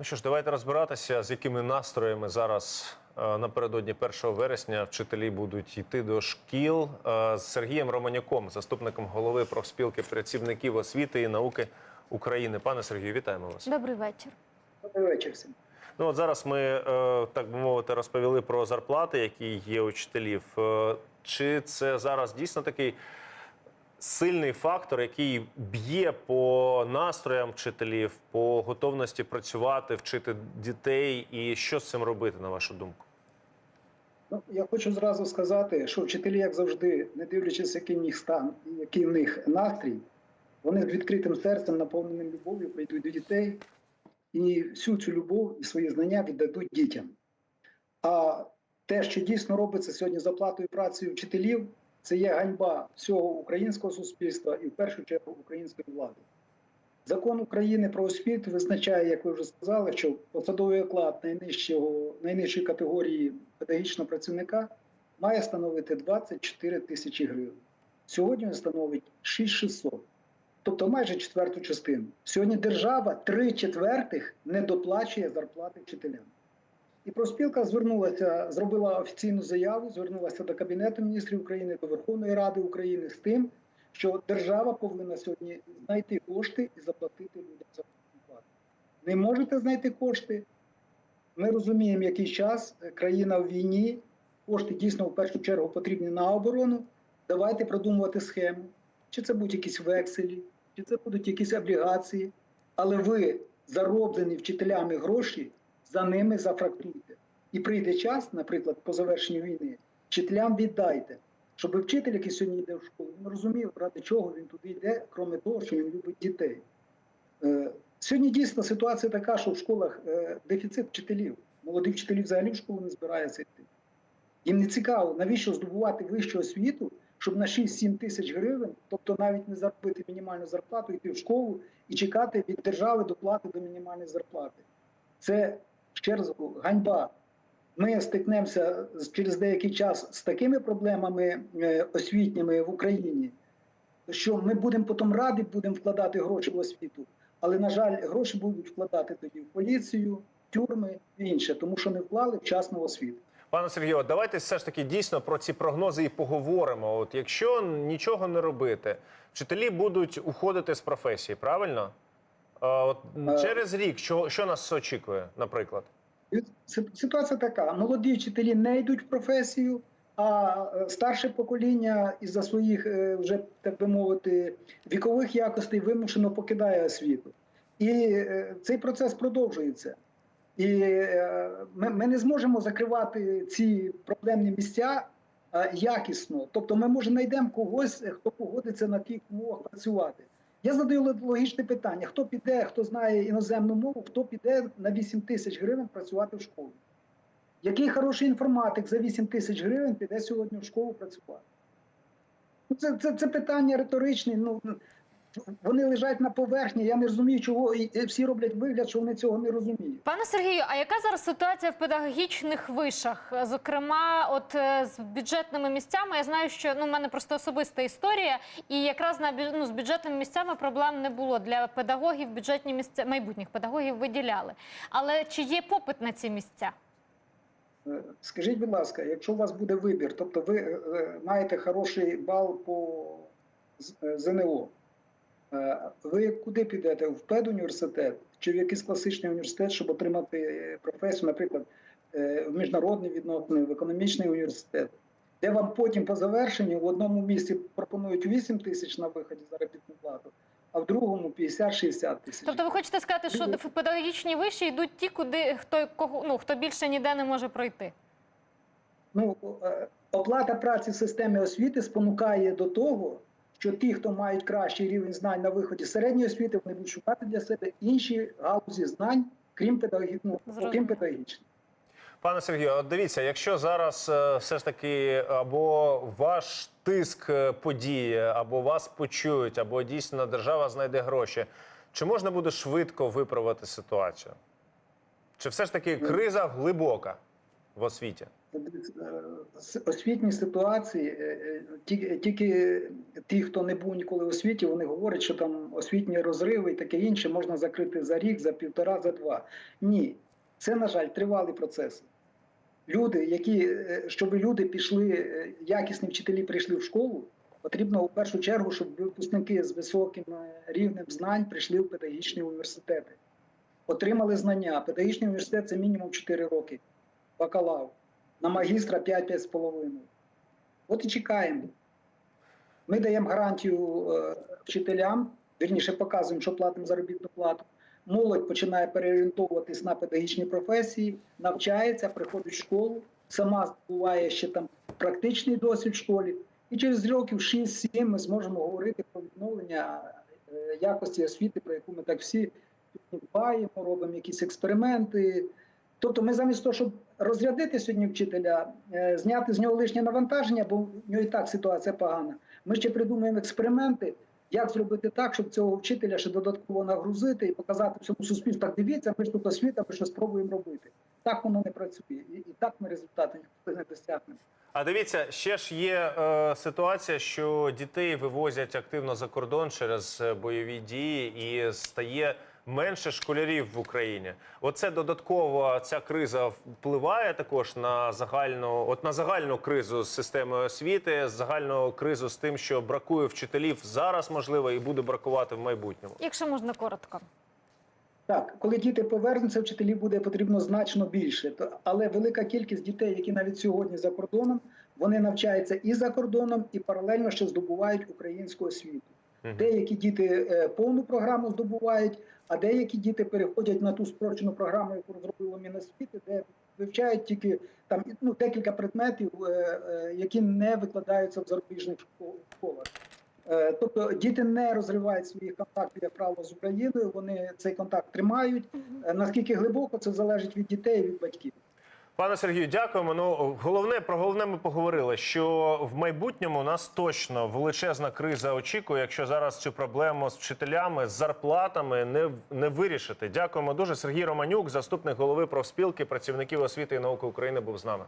Ну що ж, давайте розбиратися, з якими настроями зараз е, напередодні 1 вересня вчителі будуть йти до шкіл Е, з Сергієм Романюком, заступником голови профспілки працівників освіти і науки України. Пане Сергію, вітаємо вас. Добрий вечір. Добрий вечір всім. Ну от зараз ми е, так би мовити розповіли про зарплати, які є у вчителів. Е, Чи це зараз дійсно такий сильний фактор, який б'є по настроям вчителів, по готовності працювати, вчити дітей, і що з цим робити, на вашу думку? Ну, я хочу зразу сказати, що вчителі, як завжди, не дивлячись, який в них стан і який в них настрій, вони з відкритим серцем, наповненим любов'ю, прийдуть до дітей і всю цю любов і свої знання віддадуть дітям. А те, що дійсно робиться сьогодні з оплатою працею вчителів, це є ганьба всього українського суспільства і в першу чергу української влади. Закон України про освіту визначає, як ви вже сказали, що посадовий оклад найнижчого, найнижчої категорії педагогічного працівника має становити 24 тисячі гривень. Сьогодні він становить 6600, тобто майже четверту частину. Сьогодні держава три четвертих не доплачує зарплати вчителям. І профспілка звернулася, зробила офіційну заяву, звернулася до Кабінету міністрів України, до Верховної Ради України з тим, що держава повинна сьогодні знайти кошти і заплатити людям за плату. Не можете знайти кошти. Ми розуміємо, який час країна в війні. Кошти дійсно в першу чергу потрібні на оборону. Давайте продумувати схему. Чи це будуть якісь векселі, чи це будуть якісь облігації. Але ви зароблені вчителями гроші, за ними зафрактуйте. І прийде час, наприклад, по завершенню війни, вчителям віддайте щоб вчитель, який сьогодні йде в школу, він розумів, ради чого він туди йде, крім того, що він любить дітей. Е, Сьогодні дійсно ситуація така, що в школах е, дефіцит вчителів. Молоді вчителі взагалі в школу не збираються йти. Їм не цікаво, навіщо здобувати вищу освіту, щоб на 6-7 тисяч гривень, тобто навіть не заробити мінімальну зарплату, йти в школу і чекати від держави доплати до мінімальної зарплати. Це ще раз ганьба ми стикнемося через деякий час з такими проблемами е, освітніми в Україні, що ми будемо потім раді будемо вкладати гроші в освіту, але, на жаль, гроші будуть вкладати тоді в поліцію, тюрми і інше, тому що не вклали вчасно в освіту. Пане Сергію, давайте все ж таки дійсно про ці прогнози і поговоримо. От якщо нічого не робити, вчителі будуть уходити з професії, правильно? А от Е. через рік, що, що нас очікує, наприклад? Ситуація така: молоді вчителі не йдуть в професію, а е, старше покоління із-за своїх е, вже так би мовити вікових якостей вимушено покидає освіту. І е, цей процес продовжується. І е, ми, ми не зможемо закривати ці проблемні місця е, якісно. Тобто, ми може знайдемо когось, е, хто погодиться на тих умовах працювати. Я задаю логічне питання: хто піде, хто знає іноземну мову, хто піде на 8 тисяч гривень працювати в школу? Який хороший інформатик за 8 тисяч гривень піде сьогодні в школу працювати? Ну, Це, це, це питання риторичне. Ну, вони лежать на поверхні. Я не розумію, чого і всі роблять вигляд, що вони цього не розуміють. Пане Сергію, а яка зараз ситуація в педагогічних вишах? Зокрема, от е, з бюджетними місцями, я знаю, що ну в мене просто особиста історія, і якраз на ну, з бюджетними місцями проблем не було для педагогів. Бюджетні місця майбутніх педагогів виділяли. Але чи є попит на ці місця? Е, Скажіть, будь ласка, якщо у вас буде вибір, тобто ви е, маєте хороший бал по ЗНО, ви куди підете? В педуніверситет чи в якийсь класичний університет, щоб отримати е, професію, наприклад, е, в міжнародні відносини, в економічний університет, де вам потім по завершенню в одному місці пропонують 8 тисяч на виході заробітну плату, а в другому 50-60 тисяч. Тобто, ви хочете сказати, що в педагогічні виші йдуть ті, куди хто кого ну хто більше ніде не може пройти? Ну, е, оплата праці в системі освіти спонукає до того, що ті, хто мають кращий рівень знань на виході середньої освіти, вони будуть шукати для себе інші галузі знань, крім педагогі... ну, окрім педагогічних. Пане Сергію, от дивіться, якщо зараз е, все ж таки або ваш тиск е, подіє, або вас почують, або дійсно держава знайде гроші, чи можна буде швидко виправити ситуацію? Чи все ж таки криза глибока в освіті? Освітні ситуації, е, е, ті- тільки ті, хто не був ніколи в освіті, вони говорять, що там освітні розриви і таке інше можна закрити за рік, за півтора, за два. Ні, це, на жаль, тривалий процес. Люди, які, е, щоб люди пішли, якісні вчителі прийшли в школу, потрібно у першу чергу, щоб випускники з високим рівнем знань прийшли в педагогічні університети, отримали знання. Педагогічний університет це мінімум 4 роки, бакалавр на магістра 5-5,5. От і чекаємо. Ми даємо гарантію е, вчителям, вірніше показуємо, що платимо заробітну плату. Молодь починає переорієнтовуватись на педагогічні професії, навчається, приходить в школу, сама здобуває ще там практичний досвід в школі. І через років 6-7 ми зможемо говорити про відновлення е, якості освіти, про яку ми так всі дбаємо, робимо якісь експерименти. Тобто, ми замість того, щоб розрядити сьогодні вчителя, е, зняти з нього лишнє навантаження, бо в нього і так ситуація погана. Ми ще придумуємо експерименти, як зробити так, щоб цього вчителя ще додатково нагрузити і показати всьому суспільству. Так дивіться, ми ж тут освіта, ми що спробуємо робити. Так воно не працює, і, так ми результати не досягнемо. А дивіться, ще ж є е, ситуація, що дітей вивозять активно за кордон через е, бойові дії, і стає менше школярів в Україні. Оце додатково ця криза впливає також на загальну, от на загальну кризу з системою освіти, загальну кризу з тим, що бракує вчителів зараз, можливо, і буде бракувати в майбутньому. Якщо можна коротко. Так, коли діти повернуться, вчителів буде потрібно значно більше. Але велика кількість дітей, які навіть сьогодні за кордоном, вони навчаються і за кордоном, і паралельно ще здобувають українську освіту. Деякі діти е, повну програму здобувають, а деякі діти переходять на ту спрощену програму, яку розробило Міносвіти, де вивчають тільки там ну, декілька предметів, е, е, які не викладаються в зарубіжних школ- школах. Тобто діти не розривають своїх контактів, як правило, з Україною. Вони цей контакт тримають. Наскільки глибоко це залежить від дітей і від батьків. Пане Сергію, дякуємо. Ну головне про головне ми поговорили. Що в майбутньому нас точно величезна криза очікує, якщо зараз цю проблему з вчителями, з зарплатами не, не вирішити. Дякуємо дуже. Сергій Романюк, заступник голови профспілки працівників освіти і науки України, був з нами.